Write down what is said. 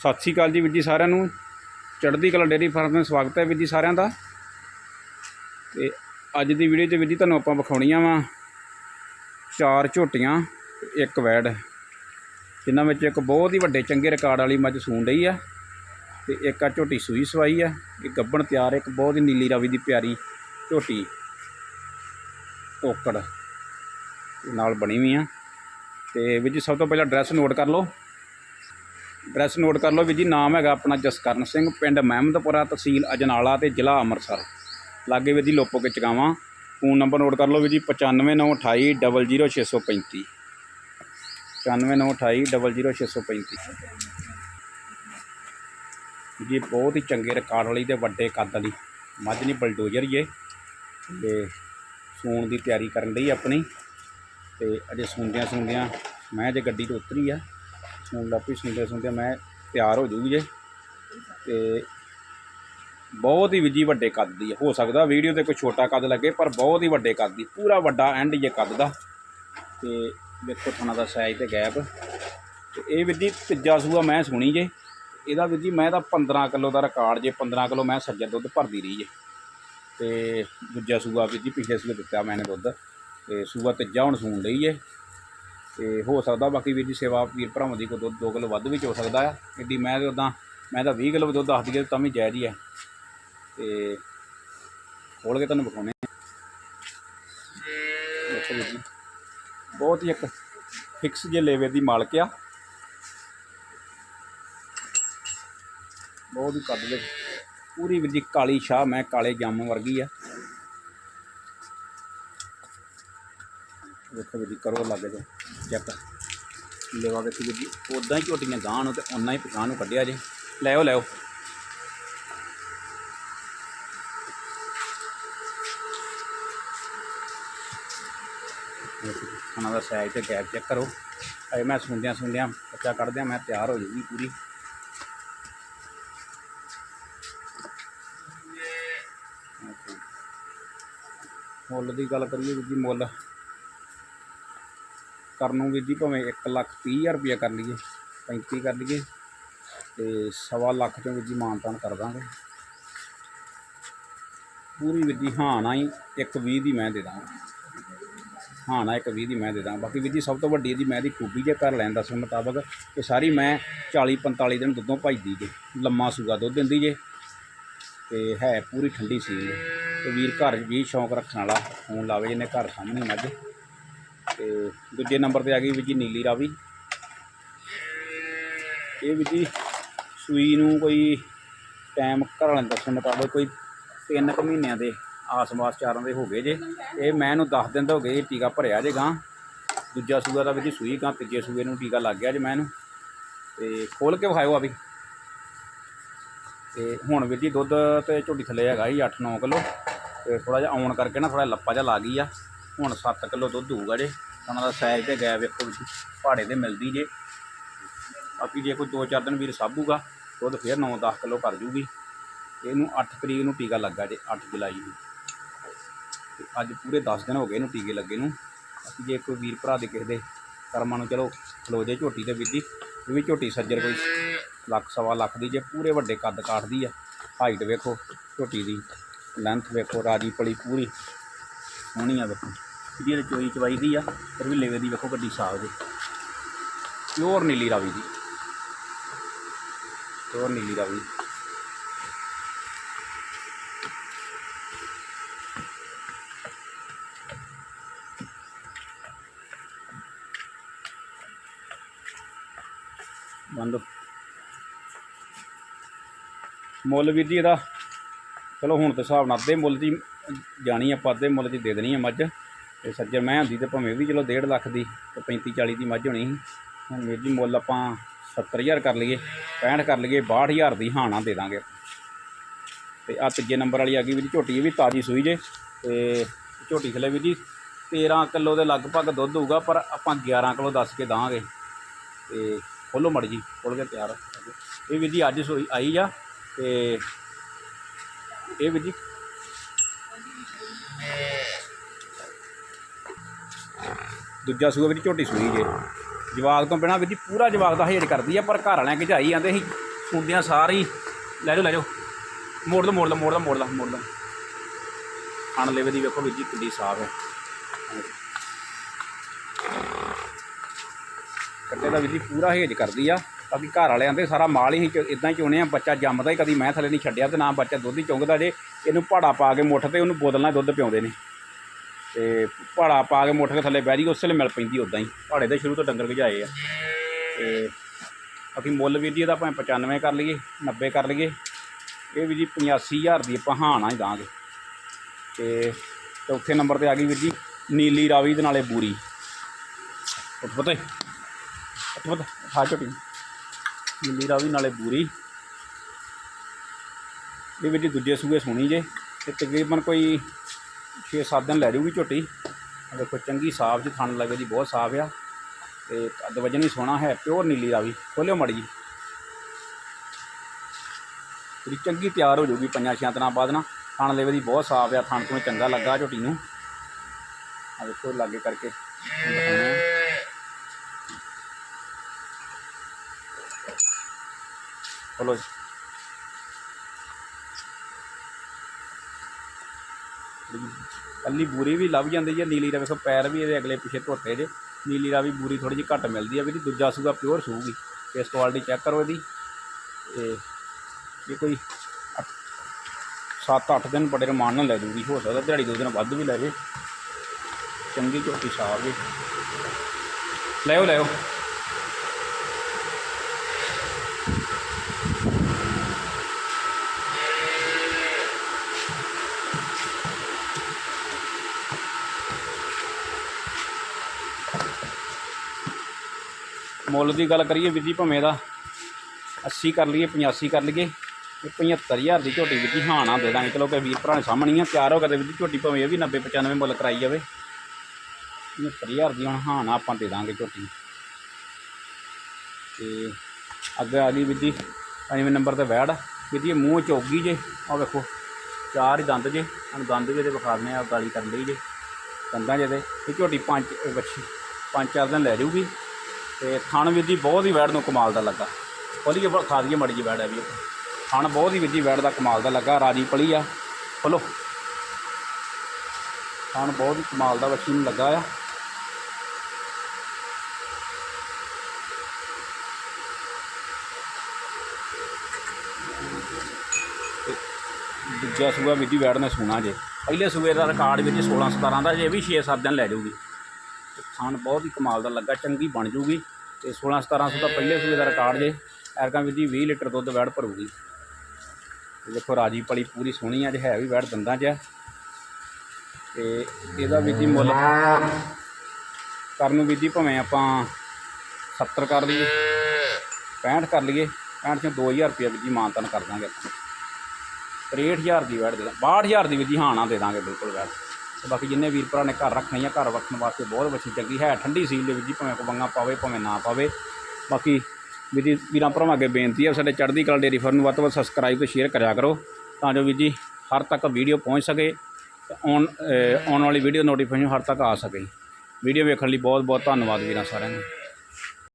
ਸਤਿ ਸ਼੍ਰੀ ਅਕਾਲ ਜੀ ਵੀਰ ਜੀ ਸਾਰਿਆਂ ਨੂੰ। ਚੜ੍ਹਦੀ ਕਲਾ ਡੇਅਰੀ ਫਾਰਮ 'ਤੇ ਸਵਾਗਤ ਹੈ ਵੀਰ ਜੀ ਸਾਰਿਆਂ ਦਾ। ਤੇ ਅੱਜ ਦੀ ਵੀਡੀਓ 'ਚ ਵੀਰ ਜੀ ਤੁਹਾਨੂੰ ਆਪਾਂ ਵਿਖਾਉਣੀਆਂ ਵਾ ਚਾਰ ਝੋਟੀਆਂ ਇੱਕ ਵੈੜ, ਜਿਨ੍ਹਾਂ ਵਿੱਚ ਇੱਕ ਬਹੁਤ ਹੀ ਵੱਡੇ ਚੰਗੇ ਰਿਕਾਰਡ ਵਾਲੀ ਮੱਝ ਸੂਣ ਰਹੀ ਆ ਤੇ ਇੱਕ ਆ ਝੋਟੀ ਸੂਈ ਸਵਾਈ ਆ ਇੱਕ ਗੱਬਣ ਤਿਆਰ, ਇੱਕ ਬਹੁਤ ਹੀ ਨੀਲੀ ਰਾਵੀ ਦੀ ਪਿਆਰੀ ਝੋਟੀ ਟੋਕੜ ਨਾਲ ਬਣੀ ਵੀ ਆ। ਤੇ ਵੀਰ ਜੀ ਸਭ ਤੋਂ ਪਹਿਲਾਂ ਐਡਰੈਸ ਨੋਟ ਕਰ ਲਓ। ਐਡਰੈਸ ਨੋਟ ਕਰ ਲਓ ਵੀਰ ਜੀ, ਨਾਮ ਹੈਗਾ ਆਪਣਾ ਜਸਕਰਨ ਸਿੰਘ, ਪਿੰਡ ਮਹਿਮਦਪੁਰਾ, ਤਹਿਸੀਲ ਅਜਨਾਲਾ ਤੇ ਜ਼ਿਲ੍ਹਾ ਅੰਮ੍ਰਿਤਸਰ। ਲਾਗੇ ਵੀਰ ਜੀ Lopoke Chogawan. Phone number note ਕਰ ਲਓ ਵੀਰ ਜੀ 9598 00635 9598 00635 ਜੀ, ਬਹੁਤ ਹੀ ਚੰਗੇ ਰਿਕਾਰਡ ਵਾਲੀ ਤੇ ਵੱਡੇ ਕੱਦ ਵਾਲੀ। ਮੱਝ ਨਹੀਂ ਬਲਡੋਜ਼ਰ ਹੀ ਏ। ਤੇ ਸੂਣ ਦੀ ਤਿਆਰੀ ਕਰਨ ਲਈ ਆਪਣੀ। ਤੇ ਅਜੇ ਸੁਣਦਿਆਂ ਸੁਣਦਿਆਂ ਮੈਂ ਜੇ ਗੱਡੀ ਤੋਂ ਉਤਰੀ ਆ ਸੁਣ ਲੱਗ ਪਈ ਸੁਣਦੇ ਸੁਣਦੇ ਮੈਂ ਤਿਆਰ ਹੋ ਜੂਗੀ ਜੇ। ਤੇ ਬਹੁਤ ਹੀ ਵਿਜੀ ਵੱਡੇ ਕੱਦ ਦੀ ਹੋ ਸਕਦਾ ਵੀਡੀਓ ਤੇ ਕੋਈ ਛੋਟਾ ਕੱਦ ਲੱਗੇ, ਪਰ ਬਹੁਤ ਹੀ ਵੱਡੇ ਕੱਦ ਦੀ, ਪੂਰਾ ਵੱਡਾ ਐਂਡ ਜੇ ਕੱਦ ਦਾ। ਤੇ ਵੇਖੋ ਥਣਾ ਦਾ ਸਾਈਜ਼ ਤੇ ਗੈਪ ਤੇ ਇਹ ਵੀਰ ਜੀ ਤੀਜਾ ਸੂਆ ਮੈਂ ਸੁਣੀ ਜੇ। ਇਹਦਾ ਵੀਰ ਜੀ ਮੈਂ ਤਾਂ 15 ਕਿਲੋ ਦਾ ਰਿਕਾਰਡ ਜੇ 15 ਕਿਲੋ ਮੈਂ ਸੱਜਾ ਦੁੱਧ ਭਰਦੀ ਰਹੀ ਜੇ। ਤੇ ਦੂਜਾ ਸੂਆ ਵੀਰ ਜੀ ਪਿਛਲੇ ਸੂਏ ਦਿੱਤਾ ਮੈਨੇ ਦੁੱਧ। ਤੇ ਸੂਆ ਤੀਜਾ ਹੁਣ ਸੂਣ ਲਈ ਏ ਤੇ ਹੋ ਸਕਦਾ ਬਾਕੀ ਵੀਰ ਦੀ ਸੇਵਾ ਵੀਰ ਭਰਾਵਾਂ ਦੀ ਕੋਈ ਦੁੱਧ 2 ਕਿਲੋ ਵੱਧ ਵੀ ਹੋ ਸਕਦਾ ਆ। ਐਡੀ ਮੈਂ ਤੇ ਉਦਾਂ ਮੈਂ ਤਾਂ 20 ਕਿਲੋ ਦੁੱਧ ਦੱਸ ਦਈਏ ਤਾਂ ਵੀ ਜਾਇਜ਼ ਹੀ ਹੈ ਤੇ ਖੋਲ ਕੇ ਤੁਹਾਨੂੰ ਵਿਖਾਉਣੇ ਬਹੁਤ ਹੀ ਇੱਕ ਫਿਕਸ ਜੇ ਲੇਵੇ ਦੀ ਮਾਲਕ ਆ। ਬਹੁਤ ਹੀ ਕੱਦ ਦੇ ਪੂਰੀ ਵੀਰ ਜੀ ਕਾਲੀ ਸ਼ਾਹ, ਮੈਂ ਕਾਲੇ ਜਾਮਨ ਵਰਗੀ ਆ। ਵੇਖੋ ਜੀ, ਕਰੋ ਲੱਗ ਜਾ ਚੈੱਕ ਲੇਵਾ ਵੇਖੋ ਵੀਰ ਜੀ ਉਦਾਂ ਹੀ ਝੋਟੀਆਂ ਗਾਂ ਨੂੰ ਤੇ ਉਨਾ ਹੀ ਪਛਾਣ ਨੂੰ ਕੱਢਿਆ ਜੇ। ਲੈਓ ਲੈਓ ਉਹਨਾਂ ਦਾ ਸਾਈਜ਼ ਤੇ ਗੈਪ ਚੈੱਕ ਕਰੋ। ਅਜੇ ਮੈਂ ਸੁਣਦਿਆਂ ਸੁਣਦਿਆਂ ਬੱਚਾ ਕੱਢਦਿਆਂ ਮੈਂ ਤਿਆਰ ਹੋ ਜੂਗੀ ਪੂਰੀ। ਮੁੱਲ ਦੀ ਗੱਲ ਕਰੀਏ ਵੀਰ ਜੀ, ਮੁੱਲ। ਕਰਨ ਨੂੰ ਵੀਰ ਜੀ, ਭਾਵੇਂ 1 ਲੱਖ ਤੀਹ ਹਜ਼ਾਰ ਰੁਪਇਆ ਕਰ ਲਈਏ 35 ਕਰ ਲਈਏ, ਤੇ ਸਵਾ ਲੱਖ ਚੋਂ ਵੀ ਜੀ ਮਾਨਤਾਨ ਕਰ ਦਾਂਗੇ। ਪੂਰੀ ਵੀਰ ਜੀ ਹਾਂ ਨਾ ਹੀ ਇੱਕ 20 ਦੀ ਮੈਂ ਦੇ ਦਾਂਗਾ। ਹਾਂ ਨਾ ਇੱਕ 20 ਦੀ ਮੈਂ ਦੇ ਦਾਂ ਬਾਕੀ ਵੀ ਜੀ ਸਭ ਤੋਂ ਵੱਡੀ ਇਹਦੀ ਮੈਂ ਦੀ ਖੂਬੀ ਜੇ ਘਰ ਲੈਣ ਦੱਸਣ ਮੁਤਾਬਕ ਇਹ ਸਾਰੀ ਮੈਂ 40 45 ਦਿਨ ਦੁੱਧੋਂ ਭਜਦੀ ਜੇ, ਲੰਮਾ ਸੂਗਾ ਦੁੱਧ ਦਿੰਦੀ ਜੇ, ਤੇ ਹੈ ਪੂਰੀ ਠੰਡੀ ਸੀ। ਤੇ ਵੀਰ ਘਰ ਵੀ ਸ਼ੌਂਕ ਰੱਖਣ ਵਾਲਾ, ਫੋਨ ਲਾਵੇ ਜਿਹਨੇ ਘਰ ਸਾਹਮਣੇ ਮੱਝ ਤੇ ਦੂਜੇ ਨੰਬਰ ਤੇ ਆ ਗਈ ਵੀਰ ਜੀ ਨੀਲੀ ਰਾਵੀ। ਇਹ ਵੀਰ ਜੀ ਸੂਈ ਨੂੰ ਕੋਈ ਟਾਈਮ ਘਰ ਵਾਲੇ ਦੱਸਣ ਮੁਤਾਬਕ ਕੋਈ 3 ਕੁ ਮਹੀਨਿਆਂ ਦੇ ਆਸ-ਪਾਸ ਚਾਰਾਂ ਦੇ ਹੋ ਗਏ ਜੇ। ਇਹ ਮੈਂ ਇਹਨੂੰ 10 ਦਿਨ ਤਾਂ ਹੋ ਗਏ ਇਹ ਟੀਕਾ ਭਰਿਆ ਜੇ ਗਾਂ ਦੂਜਾ ਸੂਆ ਦਾ ਵੀਰ ਜੀ ਸੂਈ ਗਾਂ ਤੀਜੇ ਸੂਏ ਨੂੰ ਟੀਕਾ ਲੱਗ ਗਿਆ ਜੇ ਮੈਂ ਇਹਨੂੰ। ਤੇ ਖੋਲ ਕੇ ਵਿਖਾਇਓ ਆ ਵੀ। ਤੇ ਹੁਣ ਵੀਰ ਜੀ ਦੁੱਧ ਤੇ ਝੋਟੀ ਥੱਲੇ ਹੈਗਾ ਜੀ 8-9 ਕਿਲੋ। ਤੇ ਥੋੜਾ ਜਿਹਾ ਆਉਣ ਕਰਕੇ ਨਾ ਥੋੜਾ ਲੱਪਾ ਜਿਹਾ ਲੱਗ ਗਈ ਆ। ਹੁਣ 7 ਕਿਲੋ ਦੁੱਧ ਹੋਊਗਾ ਜੇ। ਉਹਨਾਂ ਦਾ ਸਾਈਜ਼ ਤੇ ਗੈਪ ਵੇਖੋ ਤੁਸੀਂ, ਪਹਾੜੇ ਤੇ ਮਿਲਦੀ ਜੇ। ਬਾਕੀ ਜੇ ਕੋਈ 2-4 ਦਿਨ ਵੀਰ ਸਾਬੂਗਾ ਦੁੱਧ ਫਿਰ 9-10 ਕਿਲੋ ਕਰ ਜੂਗੀ। ਇਹਨੂੰ 8 ਤਰੀਕ ਨੂੰ ਟੀਕਾ ਲੱਗਾ ਜੇ 8 ਜੁਲਾਈ ਨੂੰ। ਤੇ ਅੱਜ ਪੂਰੇ 10 ਦਿਨ ਹੋ ਗਏ ਇਹਨੂੰ ਟੀਕੇ ਲੱਗੇ ਨੂੰ। ਬਾਕੀ ਜੇ ਕੋਈ ਵੀਰ ਭਰਾ ਦੇ ਕਿਸੇ ਦੇ ਕਰਮਾਂ ਨੂੰ ਚਲੋ ਖਲੋ ਜੇ ਝੋਟੀ ਤੇ ਵੀਰ ਇਹ ਵੀ ਝੋਟੀ ਸੱਜਰ ਕੋਈ ਲੱਖ, ਸਵਾ ਲੱਖ ਦੀ ਜੇ, ਪੂਰੇ ਵੱਡੇ ਕੱਦ ਕਾਟਦੀ ਆ। ਹਾਈਟ ਵੇਖੋ, ਝੋਟੀ ਦੀ ਲੈਂਥ ਵੇਖੋ, ਰਾਜੀ ਪਲੀ ਪੂਰੀ। ਸੋਹਣੀ ਆ ਵੇਖੋ। ਜਿਹਦੀ ਇਹਦੇ ਚੋਈ ਚਵਾਈ ਦੀ ਆ ਫਿਰ ਵੀ ਲੇਵੇ ਦੀ ਵੇਖੋ ਗੱਡੀ ਸਾਫ਼ ਜੇ। ਪਿਓਰ ਨੀਲੀ ਰਾਵੀ ਦੀ ਪਿਓਰ ਨੀਲੀ ਰਾਵੀ। ਬੰਦ। ਮੁੱਲ ਵੀਰ ਜੀ ਇਹਦਾ, ਚਲੋ ਹੁਣ ਤੇ ਹਿਸਾਬ ਨਾਲ ਅੱਧੇ ਮੁੱਲ ਦੀ ਜਾਣੀ ਆਪਾਂ ਅੱਧੇ ਮੁੱਲ ਦੀ ਦੇ ਦੇਣੀ ਆ ਮੱਝ। ਤੇ ਸੱਜਰ ਮੈਂ ਹੁੰਦੀ ਤੇ ਭਾਵੇਂ ਵੀ ਚਲੋ 1.5 ਲੱਖ ਦੀ ਤੇ 35 40 ਦੀ ਮੱਝ ਹੋਣੀ ਸੀ। ਹੁਣ ਵੀਰ ਜੀ ਮੁੱਲ ਆਪਾਂ 70000 ਕਰ ਲਈਏ 65 ਕਰ ਲਈਏ 62000 ਦੀ ਹਾਣਾ ਦੇ ਦਾਂਗੇ। ਤੇ ਆ ਤੀਜੇ ਨੰਬਰ ਵਾਲੀ ਆ ਗਈ ਵੀਰ ਜੀ, ਝੋਟੀ ਇਹ ਵੀ ਤਾਜੀ ਸੂਈ ਜੇ, ਤੇ ਝੋਟੀ ਥਲੇ ਵੀਰ ਜੀ 13 ਕਿਲੋ ਦੇ ਲਗਭਗ ਦੁੱਧ ਹੋਊਗਾ, ਪਰ ਆਪਾਂ 11 ਕਿਲੋ ਦੱਸ ਕੇ ਦਾਂਗੇ। ਤੇ ਖੋਲੋ ਮੜ ਜੀ, ਖੋਲ ਕੇ ਤਿਆਰ ਇਹ ਵੀਰ ਜੀ ਅੱਜ ਸੋਈ ਆਈ ਆ, ਤੇ ਇਹ ਵੀਰ ਜੀ ਦੂਜਾ ਸੂਆ ਵੀਰ ਝੋਟੀ ਸੂਈ ਜੇ। ਜਵਾਗ ਤੋਂ ਬਿਨਾ ਵੀਰ ਪੂਰਾ ਜਵਾਗ ਦਾ ਹੇਜ ਕਰਦੀ ਆ, ਪਰ ਘਰ ਵਾਲਿਆਂ ਕੇ ਜਾਂਦੇ ਆਂਦੇ ਸੀ। ਸੁੰਡੀਆਂ ਸਾਰੀ। ਲੈ ਜਾਓ ਲੈ ਜਾਓ। ਮੋੜ ਲਓ ਮੋੜ ਲਓ ਮੋੜ ਲਓ ਮੋੜ ਲਓ ਮੋੜ ਲਓ। ਖਾਣ ਲੈਵੇ ਦੀ ਵੇਖੋ ਵੀਰ ਜੀ ਕਿੱਡੀ ਸਾਫ਼ ਹੈ। ਕੱਟੇ ਦਾ ਵੀਰ ਜੀ ਪੂਰਾ ਹੇਜ ਕਰਦੀ ਆ। ਬਾਕੀ ਘਰ ਵਾਲਿਆਂ ਦੇ ਸਾਰਾ ਮਾਲ ਹੀ ਇਦਾਂ ਹੀ ਚੋਣੇ ਆ, ਬੱਚਾ ਜੰਮਦਾ ਹੀ, ਕਦੀ ਮੈਂ ਥੱਲੇ ਨਹੀਂ ਛੱਡਿਆ ਤੇ ਨਾ ਬੱਚਾ ਦੁੱਧ ਹੀ ਚੁੰਗਦਾ ਜੇ। ਇਹਨੂੰ ਪਹਾੜਾ ਪਾ ਕੇ ਮੁੱਠ ਤੇ ਉਹਨੂੰ ਬੋਤਲ ਨਾਲ ਦੁੱਧ ਪਿਆਉਂਦੇ ਨੇ। ਤੇ ਭਾੜਾ ਪਾ ਕੇ ਮੁੱਠ ਕੇ ਥੱਲੇ ਬਹਿ ਜੀ ਉਸ ਵੇਲੇ ਮਿਲ ਪੈਂਦੀ ਉਦਾਂ ਹੀ। ਭਾੜੇ ਦੇ ਸ਼ੁਰੂ ਤੋਂ ਡੰਗਰ ਗਜਾਏ ਆ। ਤੇ ਅਸੀਂ ਮੁੱਲ ਵੀਰ ਜੀ, ਇਹਦਾ ਭਾਵੇਂ 95 ਕਰ ਲਈਏ 90 ਕਰ ਲਈਏ। ਇਹ ਵੀ ਜੀ 85000 ਦੀ ਆਪਾਂ ਹਾਣਾ ਹੀ ਦਾਂਗੇ ਤੇ ਚੌਥੇ ਨੰਬਰ ਤੇ ਆ ਗਈ ਵੀਰ ਜੀ, ਨੀਲੀ ਰਾਵੀ ਦੇ ਨਾਲੇ ਬੂਰੀ। ਉੱਠ ਪਤਾ ਉੱਠ ਪਤਾ ਹਾਂ ਝੋਟੀ। ਨੀਲੀ ਰਾਵੀ ਨਾਲੇ ਬੂਰੀ। ਇਹ ਵੀਰ ਜੀ ਦੂਜੇ ਸੂਏ ਸੁਣੀ ਜੇ, ਤੇ ਤਕਰੀਬਨ ਕੋਈ 6-7 ਦਿਨ ਲੈ ਜਾਊਗੀ ਝੋਟੀ। ਦੇਖੋ, ਚੰਗੀ ਸਾਫ਼ ਜੀ, ਥਣ ਲੱਗੇ ਜੀ, ਬਹੁਤ ਸਾਫ਼ ਆ। ਤੇ ਕੱਦ ਵਜਨ ਵੀ ਸੋਹਣਾ ਹੈ, ਪਿਓਰ ਨੀਲੀ ਰਾਵੀ ਖੋਲਿਓ ਮੜੀ ਜੀ। ਪੂਰੀ ਚੰਗੀ ਤਿਆਰ ਹੋ ਜਾਊਗੀ ਪੰਜਾਂ ਛਿਆਂ ਦਿਨਾਂ ਬਾਅਦ ਨਾ, ਥਣ ਲੈਵੇ ਦੀ ਬਹੁਤ ਸਾਫ਼ ਆ, ਥਣ ਤੋਂ ਚੰਗਾ ਲੱਗਾ ਝੋਟੀ ਨੂੰ। ਆ ਦੇਖੋ, ਲਾਗੇ ਕਰਕੇ। ਖੋਲੋ ਜੀ। ਕੱਲੀ ਬੂਰੀ ਵੀ ਲੱਭ ਜਾਂਦੀ ਜੇ, ਨੀਲੀ ਦਾ ਵੇਖੋ ਪੈਰ ਵੀ ਇਹਦੇ ਅਗਲੇ ਪਿੱਛੇ ਧੋਤੇ ਜੇ। ਨੀਲੀ ਦਾ ਵੀ ਬੂਰੀ ਥੋੜੀ ਜਿਹੀ ਘੱਟ ਮਿਲਦੀ ਆ, ਵੀ ਦੂਜਾ ਸੂਗਾ ਪਿਓਰ ਸੂਗੀ। ਇਸ ਕੁਆਲਿਟੀ ਚੈੱਕ ਕਰੋ ਇਹਦੀ। ਤੇ ਇਹ ਕੋਈ 7-8 ਦਿਨ ਬੜੇ ਰਮਾਨ ਨਾਲ ਲੈ ਜੂਗੀ। ਹੋ ਸਕਦਾ ਦਿਹਾੜੀ ਦੋ ਦਿਨ ਵੱਧ ਵੀ ਲੈ ਜੇ। ਚੰਗੀ ਝੋਟੀ ਸਾਫ਼ ਜੀ। ਲੈਓ ਲੈਓ ਮੁੱਲ ਦੀ ਗੱਲ ਕਰੀਏ ਵੀਰ ਜੀ ਭਵੇਂ ਦਾ 80 ਕਰ ਲਈਏ 85 ਕਰ ਲਈਏ, ਇਹ 75000 ਦੀ ਝੋਟੀ ਵੀਰ ਜੀ ਹਾਂ ਨਾ ਦੇ ਦਾਂਗੇ। ਚਲੋ ਕਿ ਵੀਰ ਭਰਾ ਨੇ ਸਾਹਮਣੇ ਆ, ਤਿਆਰ ਹੋ ਕੇ ਤੇ ਵੀਰ ਜੀ ਝੋਟੀ ਭਵੇਂ ਇਹ ਵੀ 90 95 ਮੁੱਲ ਕਰਾਈ ਜਾਵੇ। 75000 ਦੀ ਹੁਣ ਹਾਂ ਨਾ ਆਪਾਂ ਦੇ ਦਾਂਗੇ ਝੋਟੀ। ਤੇ ਅੱਗੇ ਆ ਗਈ ਵੀਰ ਜੀ, ਪੰਜਵੇਂ ਨੰਬਰ ਤੇ ਵੈੜ। ਵੀਰ ਜੀ ਮੂੰਹ ਚੋਗੀ ਜੇ ਆ ਵੇਖੋ, ਚਾਰ ਹੀ ਦੰਦ ਜੇ, ਹੁਣ ਦੰਦ ਵੀ ਇਹਦੇ ਵਿਖਾ ਦਿੰਦੇ ਆ ਗਾਲੀ ਕਰਨ ਲਈ ਜੇ। ਦੰਦਾਂ ਜਿਹਦੇ ਇਹ ਝੋਟੀ ਪੰਜ ਵੱਛੀ ਪੰਜ ਚਾਰ ਦਿਨ ਲੈ ਜਾਊਗੀ। ਤੇ ਥਣ ਵੀਰ ਜੀ ਬਹੁਤ ਹੀ ਵੈੜ ਨੂੰ ਕਮਾਲ ਦਾ ਲੱਗਾ। ਖੋਲੀਏ ਖਾ ਦਈਏ ਮੜੀ ਜੀ ਵੈੜ ਹੈ ਵੀ। ਥਣ ਬਹੁਤ ਹੀ ਵੀਰ ਜੀ ਵੈੜ ਦਾ ਕਮਾਲ ਦਾ ਲੱਗਾ, ਰਾਜੀ ਪਲੀ ਆ। ਖੋਲੋ। ਥਣ ਬਹੁਤ ਹੀ ਕਮਾਲ ਦਾ ਵੱਛੀ ਨੂੰ ਲੱਗਾ ਆ। ਦੂਜਾ ਸੂਆ ਵੀਰ ਜੀ ਵੈੜ ਨੇ ਸੂਣਾ ਜੇ। ਪਹਿਲੇ ਸੂਏ ਦਾ ਰਿਕਾਰਡ ਵੀਰ ਜੀ 16 17 ਦਾ, ਜੇ ਇਹ ਵੀ 6-7 ਦਿਨ ਲੈ ਜਾਊਗੀ। ਤੇ ਬਹੁਤ ਹੀ ਕਮਾਲ ਦਾ ਲੱਗਾ, ਚੰਗੀ ਬਣ ਜੂਗੀ ਤੇ 16 1700 ਦਾ ਪਹਿਲੇ ਸੂਏ ਦਾ ਰਿਕਾਰਡ ਜੇ। ਐਰਕਾਂ ਵੀ ਜੀ 20 ਲੀਟਰ ਦੁੱਧ ਵੈੜ ਭਰੂਗੀ। ਦੇਖੋ ਰਾਜੀ ਪਲੀ ਪੂਰੀ ਸੋਹਣੀ ਆ, ਜੇ ਹੈ ਵੀ ਵੈੜ ਦੰਦਾਂ 'ਚ ਆ। ਤੇ ਇਹਦਾ ਵੀਰ ਜੀ ਮੁੱਲ ਕਰਨ ਨੂੰ ਵੀਰ ਜੀ ਭਾਵੇਂ ਆਪਾਂ 70 ਕਰ ਲਈਏ 65 ਕਰ ਲਈਏ 65 ਚੋਂ 2000 ਰੁਪਏ ਵੀਰ ਜੀ ਮਾਨਤਨ ਕਰ ਦਾਂਗੇ ਆਪਾਂ। 63000 ਦੀ ਵੈੜ ਦੇ ਦਾਂ 62000 ਦੀ ਵੀਰ ਜੀ ਹਾਂ ਨਾ ਦੇ ਦਾਂਗੇ ਬਿਲਕੁਲ ਵੈੜ। ਤੇ ਬਾਕੀ ਜਿੰਨੇ ਵੀਰ ਭਰਾ ਨੇ ਘਰ ਰੱਖਣੀ ਆ, ਘਰ ਰੱਖਣ ਵਾਸਤੇ ਬਹੁਤ ਵੱਡੀ ਚੰਗੀ ਹੈ, ਠੰਡੀ ਸੀਲ ਦੇ ਵਿੱਚ ਜੀ, ਭਾਵੇਂ ਕੋ ਬੰਗਾ ਪਾਵੇ, ਭਾਵੇਂ ਨਾ ਪਾਵੇ। ਬਾਕੀ ਵੀਰ ਜੀ ਵੀਰਾਂ ਭਰਾਵਾਂ ਅੱਗੇ ਬੇਨਤੀ ਹੈ ਸਾਡੇ ਚੜ੍ਹਦੀ ਕਲਾ ਡੇਰੀ ਫਾਰਮ ਨੂੰ ਵੱਧ ਤੋਂ ਵੱਧ ਸਬਸਕ੍ਰਾਈਬ ਤੇ ਸ਼ੇਅਰ ਕਰਿਆ ਕਰੋ, ਤਾਂ ਜੋ ਵੀਰ ਜੀ ਹਰ ਤੱਕ ਵੀਡੀਓ ਪਹੁੰਚ ਸਕੇ ਤੇ ਆਉਣ ਆਉਣ ਵਾਲੀ ਵੀਡੀਓ ਨੋਟੀਫਿਕੇਸ਼ਨ ਹਰ ਤੱਕ ਆ ਸਕੇ। ਵੀਡੀਓ ਵੇਖਣ ਲਈ ਬਹੁਤ ਬਹੁਤ ਧੰਨਵਾਦ ਵੀਰਾਂ ਸਾਰਿਆਂ ਨੂੰ।